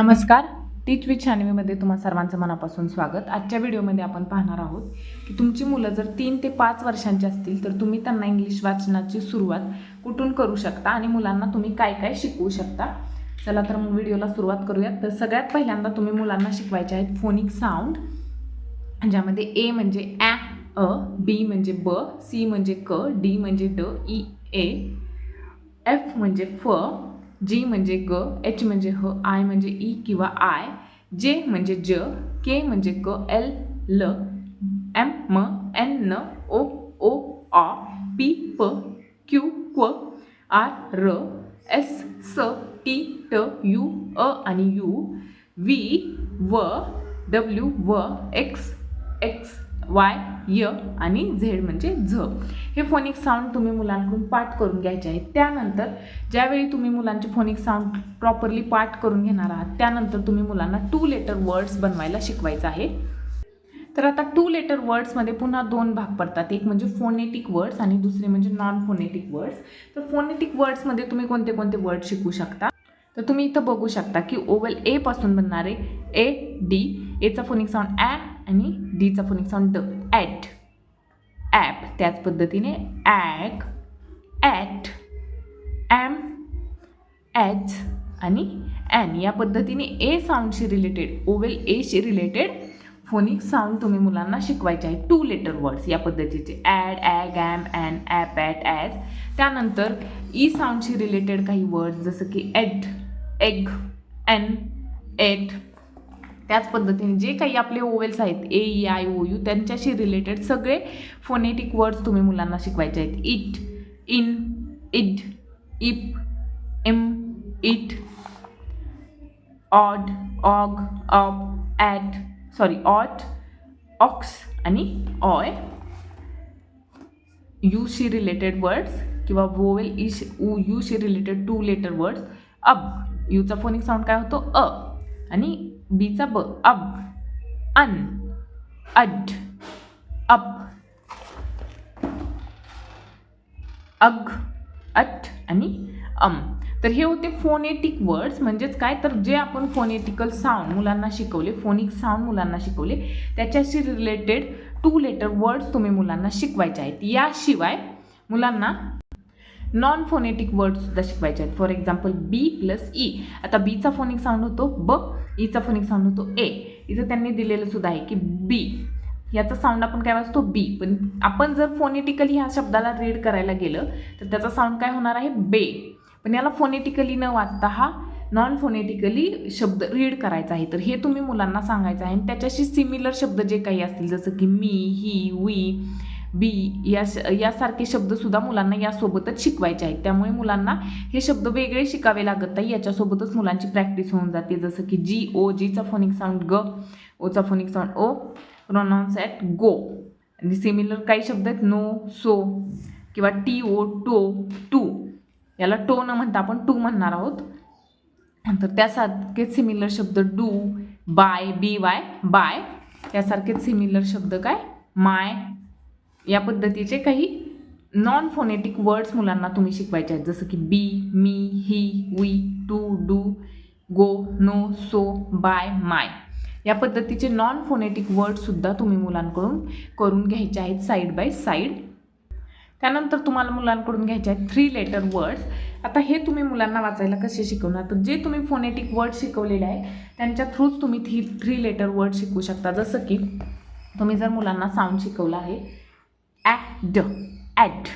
नमस्कार. टीच विथ शानवीमध्ये तुम्हा सर्वांचं मनापासून स्वागत. आजच्या व्हिडिओमध्ये आपण पाहणार आहोत की तुमची मुलं जर तीन ते पाच वर्षांची असतील तर तुम्ही त्यांना इंग्लिश वाचनाची सुरुवात कुठून करू शकता आणि मुलांना तुम्ही काय काय शिकवू शकता? चला तर मग व्हिडिओला सुरुवात करूयात. तर सगळ्यात पहिल्यांदा तुम्ही मुलांना शिकवायचे आहेत फोनिक साऊंड ज्यामध्ये ए म्हणजे ॲ अ बी म्हणजे ब सी म्हणजे क डी म्हणजे ड ई ए एफ म्हणजे फ जी म्हणजे ग एच म्हणजे ह आय म्हणजे ई किंवा आय जे म्हणजे ज के म्हणजे क एल ल एम म एन न ओ ओ आ पी प क्यू क्व आर र एस स टी ट यू अ आणि यू व्ही व डब्ल्यू व एक्स एक्स वाय य आणि झेड म्हणजे झ. हे फोनिक साऊंड तुम्ही मुलांकडून पाठ करून घ्यायचे आहेत. त्यानंतर ज्यावेळी तुम्ही मुलांचे फोनिक साऊंड प्रॉपरली पाठ करून घेणार आहात त्यानंतर तुम्ही मुलांना टू लेटर वर्ड्स बनवायला शिकवायचं आहे. तर आता टू लेटर वर्ड्समध्ये पुन्हा दोन भाग पडतात. एक म्हणजे फोनेटिक वर्ड्स आणि दुसरे म्हणजे नॉन फोनेटिक वर्ड्स तर फोनेटिक वर्ड्समध्ये तुम्ही कोणते कोणते वर्ड शिकू शकता? तर तुम्ही इथं बघू शकता की ओवल एपासून बनणारे ए डी एचा फोनिक साऊंड ॲ आणि डीचा फोनिक साऊंड ड ॲट ॲप त्याच पद्धतीने ॲग ॲट ॲम ॲच आणि ॲन या पद्धतीने ए साऊंडशी रिलेटेड ओवेल एशी रिलेटेड फोनिक साऊंड तुम्ही मुलांना शिकवायचे आहे टू लेटर वर्ड्स या पद्धतीचे. Ad ag am an ap at as त्यानंतर ई साऊंडशी रिलेटेड काही वर्ड्स जसं की एट एग एन एट त्याच पद्धतीने जे काही आपले ओवेल्स आहेत A E I O U त्यांच्याशी रिलेटेड सगळे फोनेटिक वर्ड्स तुम्ही मुलांना शिकवायचे आहेत. It in id ip im it od og op at sorry ot ox आणि ऑय यूशी रिलेटेड वर्ड्स किंवा वोवेल इश ऊ यूशी related two letter words ub यूचा phonic sound काय होतो? अ. आणि बीचा ब अब अन अड अप. अग अट आणि अम. तर हे होते फोनेटिक वर्ड्स. म्हणजेच काय? तर जे आपण फोनेटिकल साऊंड मुलांना शिकवले फोनिक साऊंड मुलांना शिकवले त्याच्याशी रिलेटेड टू लेटर वर्ड्स तुम्ही मुलांना शिकवायचे आहेत. याशिवाय मुलांना नॉन फोनेटिक वर्डसुद्धा शिकवायचे आहेत. For example B plus E आता बीचा फोनिक साऊंड होतो ब ईचा फोनिक साऊंड होतो ए इथं त्यांनी दिलेलं सुद्धा आहे की बी याचा साऊंड आपण काय वाचतो? बी पण आपण जर फोनेटिकली ह्या शब्दाला रीड करायला गेलं तर त्याचा साऊंड काय होणार आहे? बे पण याला फोनेटिकली न वाचता हा नॉन फोनेटिकली शब्द रीड करायचा आहे. तर हे तुम्ही मुलांना सांगायचं आहे. आणि त्याच्याशी सिमिलर शब्द जे काही असतील जसं की मी ही वी बी या यासारखे शब्दसुद्धा मुलांना यासोबतच शिकवायचे आहेत. त्यामुळे मुलांना हे शब्द वेगळे शिकावे लागत नाही. याच्यासोबतच मुलांची प्रॅक्टिस होऊन जाते. जसं की जी ओ जीचा फोनिक साऊंड ग Ocha phonic sound O pronounce at go आणि सिमिलर काही शब्द आहेत. नो सो किंवा टी ओ टो टू. याला टो न म्हणता आपण टू म्हणणार आहोत. तर त्यासारखेच सिमिलर शब्द do by B Y by. यासारखेच सिमिलर शब्द काय? माय या पद्धतीचे काही नॉन फोनेटिक वर्ड्स मुलांना तुम्ही शिकवायचे आहेत. जसं की be me he we to do go no so by my या पद्धतीचे नॉन फोनेटिक वर्डसुद्धा तुम्ही मुलांकडून करून घ्यायचे आहेत साईड बाय साईड त्यानंतर तुम्हाला मुलांकडून घ्यायचे आहेत थ्री लेटर वर्ड्स आता हे तुम्ही मुलांना वाचायला कसे शिकवणार? तर जे तुम्ही फोनेटिक वर्ड शिकवलेले आहे त्यांच्या थ्रूच तुम्ही थ्री थ्री लेटर वर्ड शिकू शकता. जसं की तुम्ही जर मुलांना साऊंड शिकवलं आहे ॲड ॲट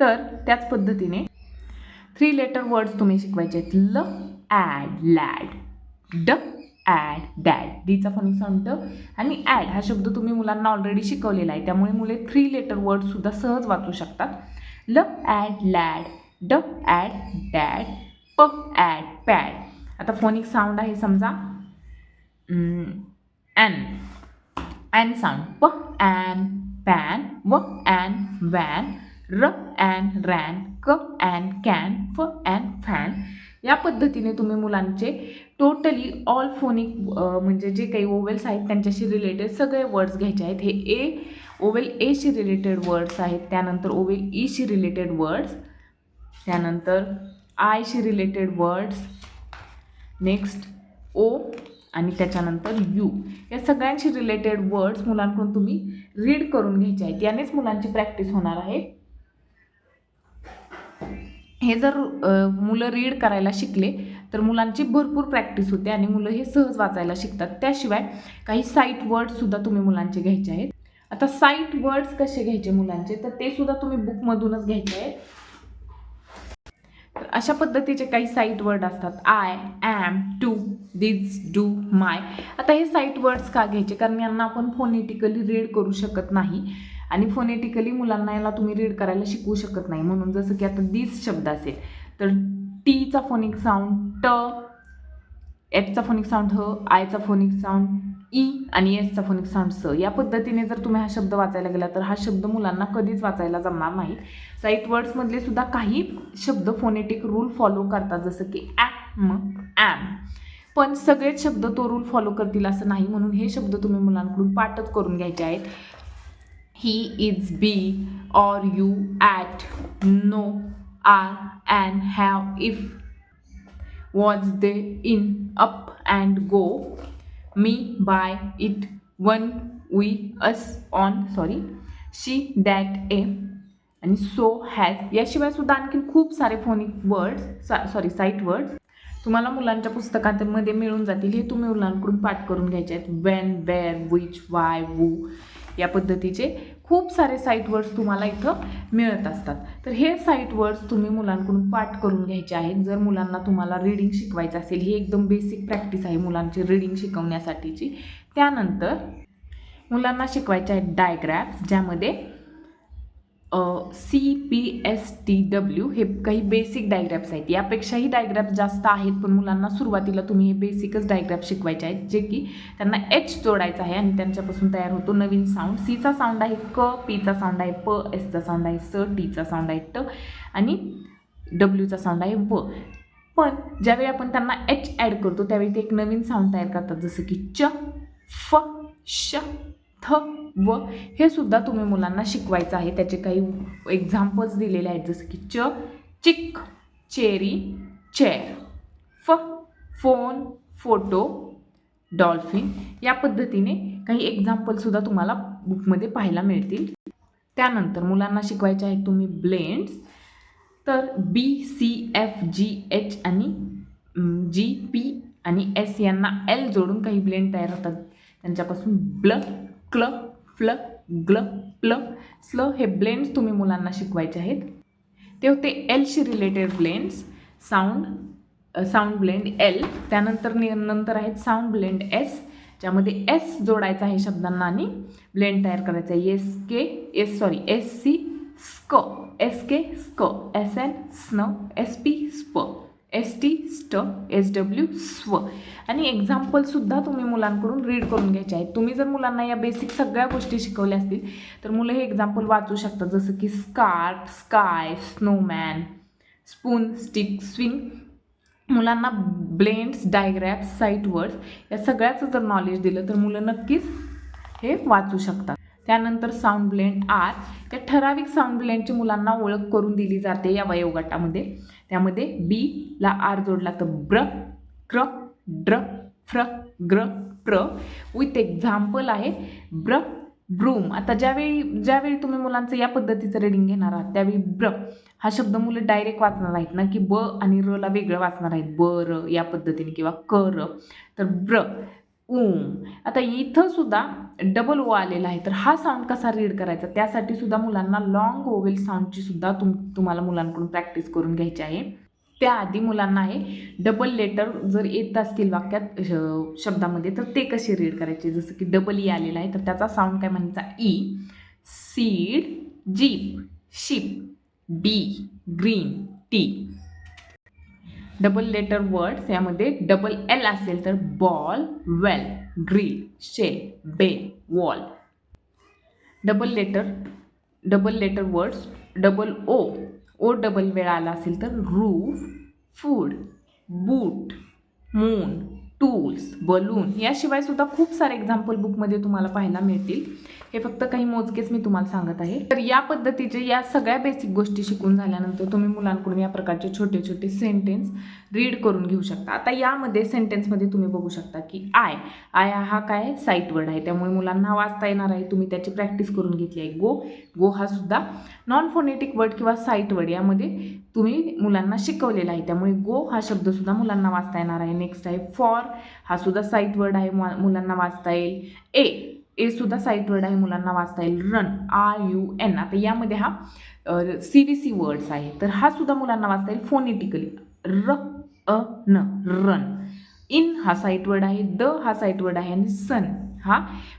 तर त्याच पद्धतीने थ्री लेटर वर्ड्स तुम्ही शिकवायचे आहेत. ल ॲड लॅड ड ॲड डॅड. डीचा फनिक साऊंड ड आणि ॲड हा शब्द तुम्ही मुलांना ऑलरेडी शिकवलेला आहे. त्यामुळे मुले थ्री लेटर वर्डसुद्धा सहज वाचू शकतात. ल ॲड लॅड ड ॲड डॅड प ॲड पॅड. आता फोनिक साऊंड आहे समजा. ॲन. ॲन साऊंड प ॲन पॅन व ॲन वॅन र ॲन रॅन क ॲन कॅन फ ॲन फॅन या पद्धतीने तुम्ही मुलांचे टोटली ऑल फोनिक म्हणजे जे काही ओवेल्स आहेत त्यांच्याशी रिलेटेड सगळे वर्ड्स घ्यायचे आहेत. हे ए ओवेल एशी रिलेटेड वर्ड्स आहेत. त्यानंतर ओवेल ईशी रिलेटेड वर्ड्स त्यानंतर आयशी रिलेटेड वर्ड्स नेक्स्ट ओ आणि त्याच्यानंतर यू या सगळ्यांशी रिलेटेड वर्ड्स मुलांकडून तुम्ही रीड करून घ्यायचे आहेत यानेच मुलांची प्रॅक्टिस होणार आहे. हे जर मुलं रीड करायला शिकले तर मुलांची भरपूर प्रॅक्टिस होते आणि मुलं हे सहज वाचायला शिकतात. त्याशिवाय काही साईट वर्ड्ससुद्धा तुम्ही मुलांचे घ्यायचे आहेत. आता साईट वर्ड्स कसे घ्यायचे मुलांचे? तर ते सुद्धा तुम्ही बुकमधूनच घ्यायचे आहेत. अशा पद्धतीचे काही साईट वर्ड असतात. I am to these do my आता हे साईट वर्ड्स का घ्यायचे? कारण यांना आपण फोनेटिकली रीड करू शकत नाही. आणि फोनेटिकली मुलांना याला तुम्ही रीड करायला शिकवू शकत नाही. म्हणून जसं की आता दिस शब्द असेल तर टीचा फोनिक साऊंड ट एफचा फोनिक साऊंड ह आयचा फोनिक साऊंड ई आणि एसचा फोनिक साऊंड स या पद्धतीने जर तुम्ही हा शब्द वाचायला गेला तर हा शब्द मुलांना कधीच वाचायला जमणार नाहीत साईट वर्ड्समधले सुद्धा काही शब्द फोनेटिक रूल फॉलो करतात. जसं की ॲम ॲम. पण सगळेच शब्द तो रूल फॉलो करतील असं नाही. म्हणून हे शब्द तुम्ही मुलांकडून पाठच करून घ्यायचे आहेत. He is be or you at no are and have if was they in up and go me by it one we us on sorry she that a. आणि सो हॅज याशिवाय सुद्धा आणखी खूप सारे phonic words sorry sight words तुम्हाला मुलांच्या पुस्तकांमध्ये मिळून जातील हे तुम्ही मुलांकडून पाठ करून घ्यायचे आहेत. When where which why who या पद्धतीचे खूप सारे साईट वर्ड्स तुम्हाला इथं मिळत असतात. तर हे साईट वर्ड्स तुम्ही मुलांकडून पाठ करून घ्यायचे आहेत. जर मुलांना तुम्हाला रीडिंग शिकवायचं असेल ही एकदम बेसिक प्रॅक्टिस आहे मुलांची रीडिंग शिकवण्यासाठीची. त्यानंतर मुलांना शिकवायचे आहेत डायग्रॅफ्स ज्यामध्ये C P S T W हे काही बेसिक डायग्रॅप्स आहेत. यापेक्षाही डायग्रॅफ्स जास्त आहेत पण मुलांना सुरुवातीला तुम्ही हे बेसिकच डायग्रॅफ शिकवायचे आहेत जे की त्यांना एच जोडायचं आहे आणि त्यांच्यापासून तयार होतो नवीन साऊंड सीचा साऊंड आहे क पीचा साऊंड आहे प एसचा साऊंड आहे स टीचा साऊंड आहे ट आणि डब्ल्यूचा साऊंड आहे व पण ज्यावेळी आपण त्यांना एच ॲड करतो त्यावेळी ते एक नवीन साऊंड तयार करतात जसं की च फ श थ व हे सुद्धा तुम्ही मुलांना शिकवायचं आहे. त्याचे काही एक्झाम्पल्स दिलेले आहेत. जसं की च चिक चेरी चेअर फ फोन फोटो डॉल्फिन या पद्धतीने काही एक्झाम्पलसुद्धा तुम्हाला बुकमध्ये पाहायला मिळतील. त्यानंतर मुलांना शिकवायचे आहेत तुम्ही ब्लेंड्स तर B C F G H आणि जी पी आणि एस यांना एल जोडून काही ब्लेंड तयार होतात. त्यांच्यापासून ब्ल क्ल फ्ल ग्ल प्ल. स्ल हे ब्लेंड्स तुम्ही मुलांना शिकवायचे आहेत. ते होते एलशी related blends. Sound sound blend L त्यानंतर नि नंतर आहेत साऊंड ब्लेंड एस ज्यामध्ये एस जोडायचा आहे शब्दांना आणि ब्लेंड तयार करायचा आहे. S K S sorry S C स्क S K स्क एस एन स्न एस पी स्प एस टी स्ट एस डब्ल्यू स्व आणि एक्झाम्पलसुद्धा तुम्ही मुलांकडून रीड करून घ्यायचे आहेत. तुम्ही जर मुलांना या बेसिक सगळ्या गोष्टी शिकवल्या असतील तर मुलं हे एक्झाम्पल वाचू शकतात. जसं की skirt sky snowman spoon stick swing मुलांना ब्लेंड्स डायग्रॅप्स साईट वर्ड्स या सगळ्याचं जर नॉलेज दिलं तर मुलं नक्कीच हे वाचू शकतात. त्यानंतर साऊंड ब्लेंड आर त्या ठराविक साऊंड ब्लेंडची मुलांना ओळख करून दिली जाते या वयोगटामध्ये. त्यामध्ये बी ला आर जोडला तर ब्र क्र ड्र फ्र ग्र प्र विथ एक्झाम्पल आहे ब्र ब्रूम. आता ज्यावेळी ज्यावेळी तुम्ही मुलांचं या पद्धतीचं रीडिंग घेणार आहात त्यावेळी ब्र हा शब्द मुलं डायरेक्ट वाचणार आहेत ना की ब आणि र ला वेगळं वाचणार आहेत. ब र या पद्धतीने किंवा क र. तर ब्र ओम आता इथं सुद्धा डबल ओ आलेला आहे. तर हा साऊंड कसा रीड करायचा? त्यासाठी सुद्धा मुलांना लॉंग ओवेल साऊंडची सुद्धा तुम तुम्हाला मुलांकडून प्रॅक्टिस करून घ्यायची आहे. त्याआधी मुलांना आहे डबल लेटर जर येत असतील वाक्यात श- शब्दामध्ये तर ते कसे रीड करायचे? जसं की डबल ई e आलेला आहे तर त्याचा साऊंड काय म्हणायचा? E seed jeep ship bee green tea double letter words यामध्ये डबल एल असेल तर ball well grill shell bell wall. Double letter double letter words double O O double वेळा आला असेल तर roof food boot moon. Tools balloon याशिवाय सुद्धा खूप सारे एक्झाम्पल बुकमध्ये तुम्हाला पाहायला मिळतील. हे फक्त काही मोजकेच मी तुम्हाला सांगत आहे. तर या पद्धतीचे या सगळ्या बेसिक गोष्टी शिकून झाल्यानंतर तुम्ही मुलांकडून या प्रकारचे छोटे छोटे सेंटेन्स रीड करून घेऊ शकता. आता यामध्ये सेंटेन्समध्ये तुम्ही बघू शकता की आय आय हा काय साईट वर्ड आहे. त्यामुळे मुलांना वाचता येणार आहे. तुम्ही त्याची प्रॅक्टिस करून घेतली आहे. गो गो हा सुद्धा नॉन फोनेटिक वर्ड किंवा साईट वर्ड यामध्ये तुम्ही मुलांना शिकवलेला आहे. त्यामुळे गो हा शब्दसुद्धा मुलांना वाचता येणार आहे. नेक्स्ट आहे फॉर हा सुद्धा साईट वर्ड आहे मुलांना वाचता येईल. ए ए सुद्धा साईट वर्ड आहे मुलांना वाचता येईल. रन आर यू एन आता यामध्ये हा सी व्ही सी वर्ड्स आहे. तर हा सुद्धा मुलांना वाचता येईल फोनेटिकली र अ न. रन इन हा साईट वर्ड आहे. द हा साईट वर्ड आहे. आणि सन हा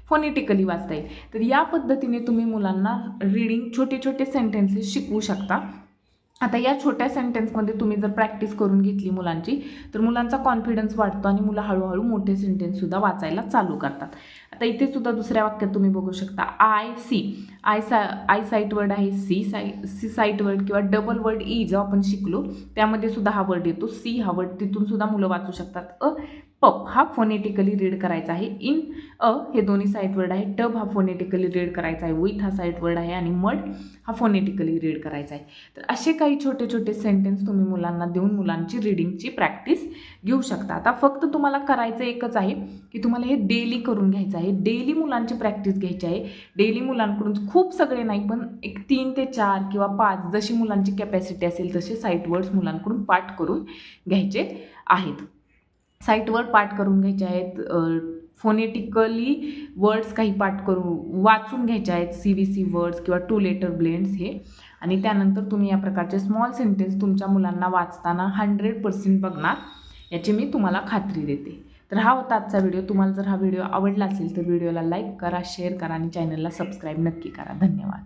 फोनेटिकली वाचता येईल. तर या पद्धतीने तुम्ही मुलांना रीडिंग छोटे छोटे सेंटेन्सेस शिकवू शकता. आता या छोट्या सेंटेन्समध्ये तुम्ही जर प्रॅक्टिस करून घेतली मुलांची तर मुलांचा कॉन्फिडन्स वाढतो आणि मुलं हळूहळू मोठे सेंटेन्ससुद्धा वाचायला चालू करतात. आता इथे सुद्धा दुसऱ्या वाक्यात तुम्ही बघू शकता I see I saw I sight word आहे सी साई सी साईट वर्ड किंवा डबल वर्ड ई जो आपण शिकलो त्यामध्ये सुद्धा हा वर्ड येतो. सी हा वर्ड तिथून सुद्धा मुलं वाचू शकतात. अ पप हा फोनेटिकली रीड करायचा आहे. इन अ हे दोन्ही साईट वर्ड आहे. टब हा फोनेटिकली रीड करायचा आहे. विथ हा साईट वर्ड आहे आणि मड हा फोनेटिकली रीड करायचा आहे. तर असे काही छोटे छोटे सेंटेन्स तुम्ही मुलांना देऊन मुलांची रीडिंगची प्रॅक्टिस घेऊ शकता. आता फक्त तुम्हाला करायचं एकच आहे की तुम्हाला हे डेली करून घ्यायचं आहे. डेली मुलांची प्रॅक्टिस घ्यायची आहे. डेली मुलांकडून खूप सगळे नाही पण एक तीन ते चार किंवा पाच जशी मुलांची कॅपॅसिटी असेल तसे साईट वर्ड्स मुलांकडून पाठ करून घ्यायचे आहेत. साईटवर पाठ करून घ्यायचे आहेत. फोनेटिकली वर्ड्स काही पाठ करू वाचून घ्यायचे आहेत. सी व्ही सी वर्ड्स किंवा टू लेटर ब्लेंड्स हे. आणि त्यानंतर तुम्ही या प्रकारचे स्मॉल सेंटेन्स तुमच्या मुलांना वाचताना हंड्रेड पर्सेंट बघणार. याची मी तुम्हाला खात्री देते. तर हा होता आजचा व्हिडिओ तुम्हाला जर हा व्हिडिओ आवडला असेल तर व्हिडिओला लाईक करा शेअर करा आणि चॅनलला सबस्क्राईब नक्की करा. धन्यवाद.